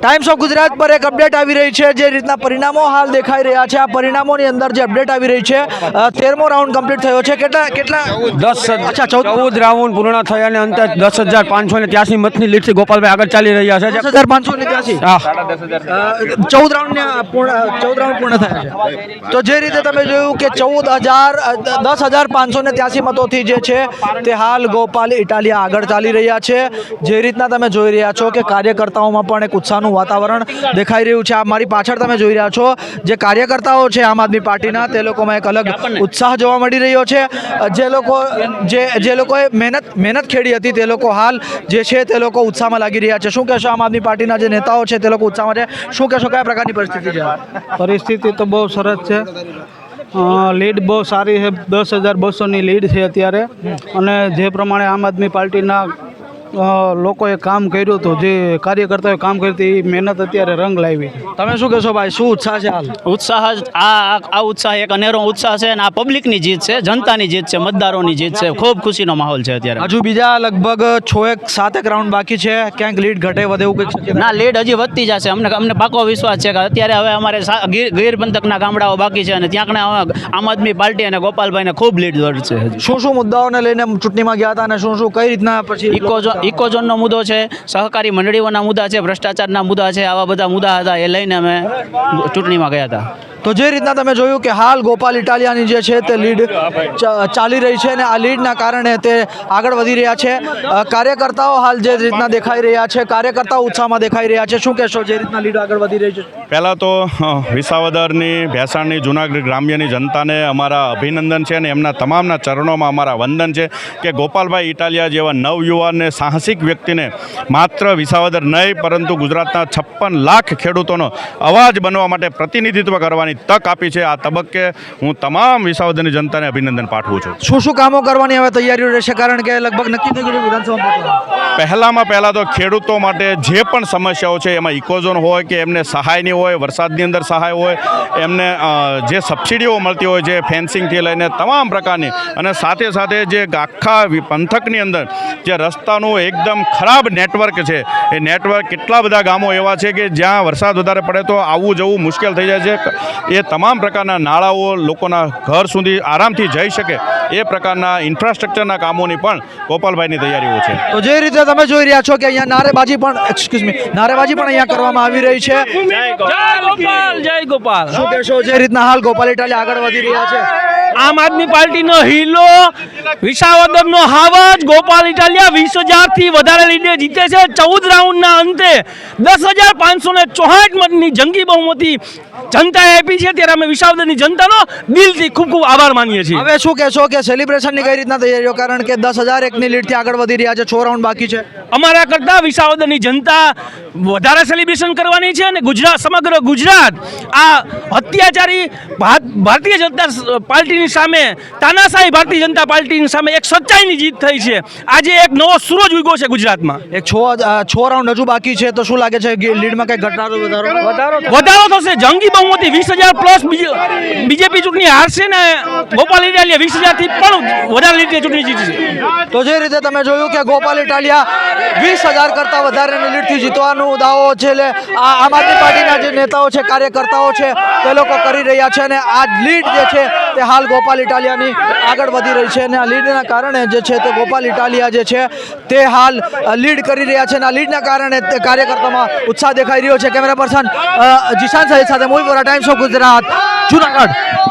Times of Gujarat પર એક update આવી રહી છે. જે રીતના પરિણામો હાલ દેખાઈ રહ્યા છે. આ પરિણામોની અંદર જે અપડેટ આવી રહી છે તેરમો રાઉન્ડ કમ્પ્લીટ થયો છે. કેટલા કેટલા? દસ અચ્છા ચૌદ રાઉન્ડ પૂર્ણ થયા અને અંતે દસ હજાર પાંચસો ને ત્યાસી મતની લીડથી ગોપાલભાઈ આગળ ચાલી રહ્યા છે. દસ હજાર પાંચસો ને ત્યાસી? ચૌદ રાઉન્ડ પૂર્ણ ચૌદ રાઉન્ડ પૂર્ણ થયા છે. તો જે રીતે તમે જોયું કે ચૌદ હજાર દસ હજાર પાંચસો ને ત્યાસી મતોથી જે છે તે હાલ ગોપાલ ઇટાલિયા આગળ ચાલી રહ્યા છે. જે રીતના તમે જોઈ રહ્યા છો કે કાર્યકર્તાઓમાં પણ એક ઉત્સાહનું વાતાવરણ દેખાઈ રહ્યું છે. આ મારી પાછળ તમે જોઈ રહ્યા છો જે કાર્યકર્તાઓ છે આમ આદમી પાર્ટીના, તે લોકોમાં એક અલગ ઉત્સાહ જોવા મળી રહ્યો છે. જે લોકો, જે જે લોકોએ મહેનત મહેનત ખેડી હતી, તે લોકો હાલ જે છે તે લોકો ઉત્સાહમાં લાગી રહ્યા છે. શું કહેશો આમ આદમી પાર્ટીના જે નેતાઓ છે તે લોકો ઉત્સાહમાં છે? શું કહેશો, કયા પ્રકારની પરિસ્થિતિ છે? પરિસ્થિતિ તો બહુ સરસ છે. લીડ બહુ સારી છે. દસ હજાર બસોની લીડ છે અત્યારે. અને જે પ્રમાણે આમ આદમી પાર્ટીના લોકોએ કામ કર્યું હતું જે કાર્યકર્તાઓએ કામ હતું એ મહેનત અત્યારે રંગ લાવી. તમે શું કહેશો ભાઈ? શું ઉત્સાહ છે હાલ? ઉત્સાહ આ આ- ઉત્સાહ એક અનેરો ઉત્સાહ છે અને આ પબ્લિકની જીત છે જનતાની જીત છે મતદારોની જીત છે. ખૂબ ખુશીનો માહોલ છે અત્યારે. હજુ બીજા લગભગ છ એક સાતેક રાઉન્ડ બાકી છે. ક્યાંક લીડ ઘટે વધે એવું કંઈક ના લીડ હજી વધતી જશે. અમને અમને પાકો વિશ્વાસ છે કે અત્યારે હવે અમારે ગીર પંથકના ગામડાઓ બાકી છે અને ત્યાં આમ આદમી પાર્ટી અને ગોપાલભાઈને ખૂબ લીડ વધશે શું શું મુદ્દાઓને લઈને ચૂંટણીમાં ગયા હતા અને શું શું કઈ રીતના પછી ઇકોઝોન ઇકોઝોનનો મુદ્દો છે, સહકારી મંડળીઓના મુદ્દા છે, ભ્રષ્ટાચારના મુદ્દા છે, આવા બધા મુદ્દા હતા એ લઈને અમે ચૂંટણીમાં ગયા હતા. તો જે રીતના તમે જોયું કે હાલ ગોપાલ ઇટાલિયાની જે છે તે લીડ ચાલી રહી છે અને આ લીડના કારણે તે આગળ વધી રહ્યા છે. કાર્યકર્તાઓ હાલ જે રીતના દેખાઈ રહ્યા છે, કાર્યકર્તાઓ ઉત્સાહમાં દેખાઈ રહ્યા છે. શું કહેશો, જે રીતના લીડ આગળ વધી રહી છે? પહેલાં તો વિસાવદરની, ભેસાણની, જૂનાગઢ ગ્રામ્યની જનતાને અમારા અભિનંદન છે અને એમના તમામના ચરણોમાં અમારા વંદન છે કે ગોપાલભાઈ ઇટાલિયા જેવા નવયુવાનને સાહસિક વ્યક્તિને માત્ર વિસાવદર નહીં, પરંતુ ગુજરાતના છપ્પન લાખ ખેડૂતોનો અવાજ બનવા માટે પ્રતિનિધિત્વ કરવાની તક આપી છે આ તબક્કે હું તમામ વિસાવદરની જનતાને અભિનંદન પાઠવું છું. શું શું કામો કરવાની હવે તૈયારીઓ રહેશે? કારણ કે લગભગ નક્કી થઈ ગયું વિધાનસભા પહેલાંમાં પહેલાં તો ખેડૂતો માટે જે પણ સમસ્યાઓ છે એમાં ઇકોઝોન હોય કે એમને સહાયની હોય વરસાદની અંદર સહાય હોય એમને જે સબસિડીઓ મળતી હોય છે ફેન્સિંગથી લઈને તમામ પ્રકારની અને સાથે સાથે જે આખા પંથકની અંદર જે રસ્તાનું એકદમ ખરાબ નેટવર્ક છે એ નેટવર્ક કેટલા બધા ગામો એવા છે કે જ્યાં વરસાદ વધારે પડે તો આવવું જવું મુશ્કેલ થઈ જાય છે. એ તમામ પ્રકારના નાળાઓ લોકોના ઘર સુધી આરામથી જઈ શકે એ પ્રકારના ઇન્ફ્રાસ્ટ્રક્ચરના કામોની પણ ગોપાલભાઈની તૈયારીઓ છે. તો જે રીતે તમે જોઈ રહ્યા છો કે અહીંયા નારેબાજી પણ એક્સક્યુઝ મી નારેબાજી પણ અહીંયા કરવામાં આવી રહી છે. જય ગોપાલ જય ગોપાલ. શું કહેશો જે રીતના હાલ ગોપાલ ઇટાલી આગળ વધી રહ્યા છે? આમ આદમી પાર્ટીનો હિલો વિસાવદરનો હાવજ ગોપાલ ઇટાલિયા વીસ હજારથી વધારે લીડે જીતે છે. ચૌદ રાઉન્ડના અંતે દસ હજાર પાંચસો ને ચોહાઠ મતની જંગી બહુમતી જનતાએ આપી છે. ત્યારે અમે વિસાવદરની જનતાનો દિલથી ખૂબ ખૂબ આભાર માનીએ છીએ. હવે શું કહેશો કે સેલિબ્રેશનની કઈ રીતના તૈયારીઓ કારણ કે દસ હજાર એકની લીડથી આગળ વધી રહ્યા છે. છ રાઉન્ડ બાકી છે. અમારા કરતા વિસાવદરની જનતા વધારે સેલિબ્રેશન કરવાની છે અને ગુજરાત સમગ્ર ગુજરાત આ અત્યાચારી ભાર- ભારતીય જનતા સ- પાર્ટીની સામે તાનાશાહી ભારતીય જનતા પાર્ટીની સામે એક સચ્ચાઈની જીત થઈ છે. આજે એક નવો સૂરજ ઉગ્યો છે ગુજરાતમાં. એક છ છ રાઉન્ડ હજુ બાકી છે તો શું લાગે છે લીડમાં કઈ ઘટાડો વધારો? વધારો થશે. જંગી બહુમતી વીસ હજાર પ્લસ બીજેપી ચૂંટણી હારશે ને ગોપાલ ઇટાલિયા વીસ હજારથી પણ વધારે રીતે ચૂંટણી જીતશે. તો જે રીતે તમે જોયું કે ગોપાલ ઇટાલિયા વીસ હજાર કરતા વધારેની લીડથી જીતવાનો દાવો છે એટલે આ આમ આદમી પાર્ટીના જે નેતાઓ છે કાર્યકર્તાઓ છે તે લોકો કરી રહ્યા છે અને આ લીડ જે છે તે હાલ ગોપાલ ઇટાલિયાની આગળ વધી રહી છે અને આ લીડના કારણે જે છે તે ગોપાલ ઇટાલિયા જે છે તે હાલ લીડ કરી રહ્યા છે અને આ લીડના કારણે કાર્યકર્તામાં ઉત્સાહ દેખાઈ રહ્યો છે. કેમેરા પર્સન જીશાન સાહેબ સાથે મોહિત વોરા ટાઈમ્સ ઓફ ગુજરાત, જુનાગઢ.